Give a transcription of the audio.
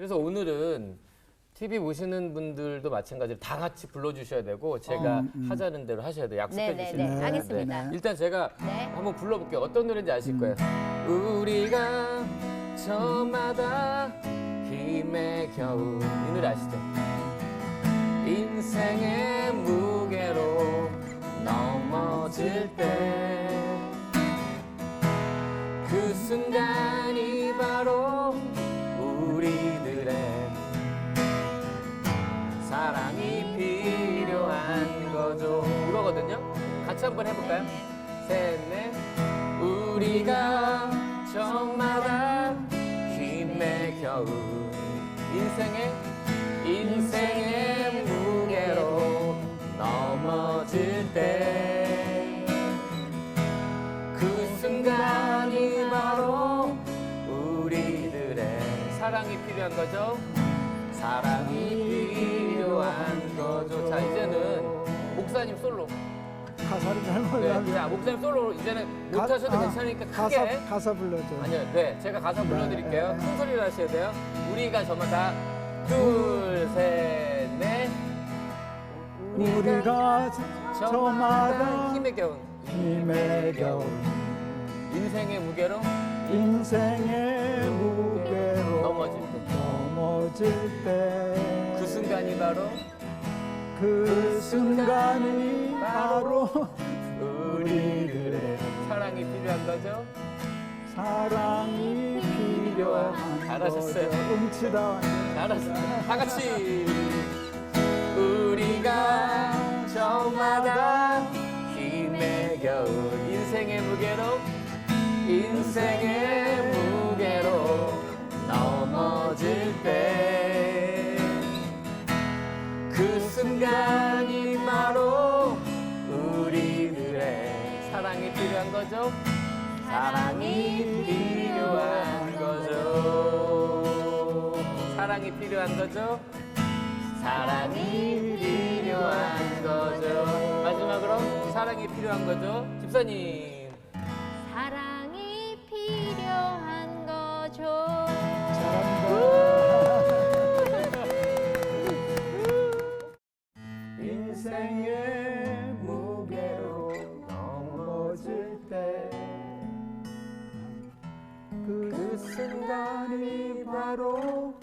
그래서 오늘은 TV 보시는 분들도 마찬가지로 다 같이 불러주셔야 되고 제가 음, 음. 하자는 대로 하셔야 돼요. 약속해 네, 네, 주시면 네. 돼요. 알겠습니다. 네. 일단 제가 네. 한번 불러볼게요. 어떤 노래인지 아실 거예요. 우리가 저마다 힘의 겨우 이 노래 아시죠? 인생의 무게로 넘어질 때 그 순간 사랑이 필요한 거죠. 이거거든요. 같이 한번 해볼까요? 셋, 넷. 우리가 저마다 힘의 겨우 인생의 인생의 무게로 넘어질 때 그 순간이 바로 우리들의 사랑이 필요한 거죠. 사랑이 필요한 거죠. 자 이제는 목사님 솔로. 가사를 잘 네, 몰라요. 자 목사님 솔로 이제는 가- 못하셔도 아, 괜찮으니까 크게. 가사 가사 불러줘. 아니요, 네 제가 가사 불러드릴게요. 네, 네. 큰 소리로 하셔야 돼요. 우리가 저마다 둘, 셋, 넷. 우리가 저마다 힘의 겨운 힘의 겨우 인생의 무게로 인생의 그 순간이 바로 우리들의 사랑이 필요한 거죠. 사랑이 필요한 잘하셨어요. 거죠. 음치다. 알았습니다. 다 같이 우리가 저마다 힘의 겨우 인생의 무게로 인생의 무게로 넘어질 때 순간이 바로 우리들의 사랑이 필요한 거죠. 사랑이 필요한 거죠. 사랑이 필요한 거죠. 사랑이 필요한 거죠. 마지막으로 사랑이 필요한 거죠. 집사님. 인생의 무게로 넘어질 때 그 순간이 바로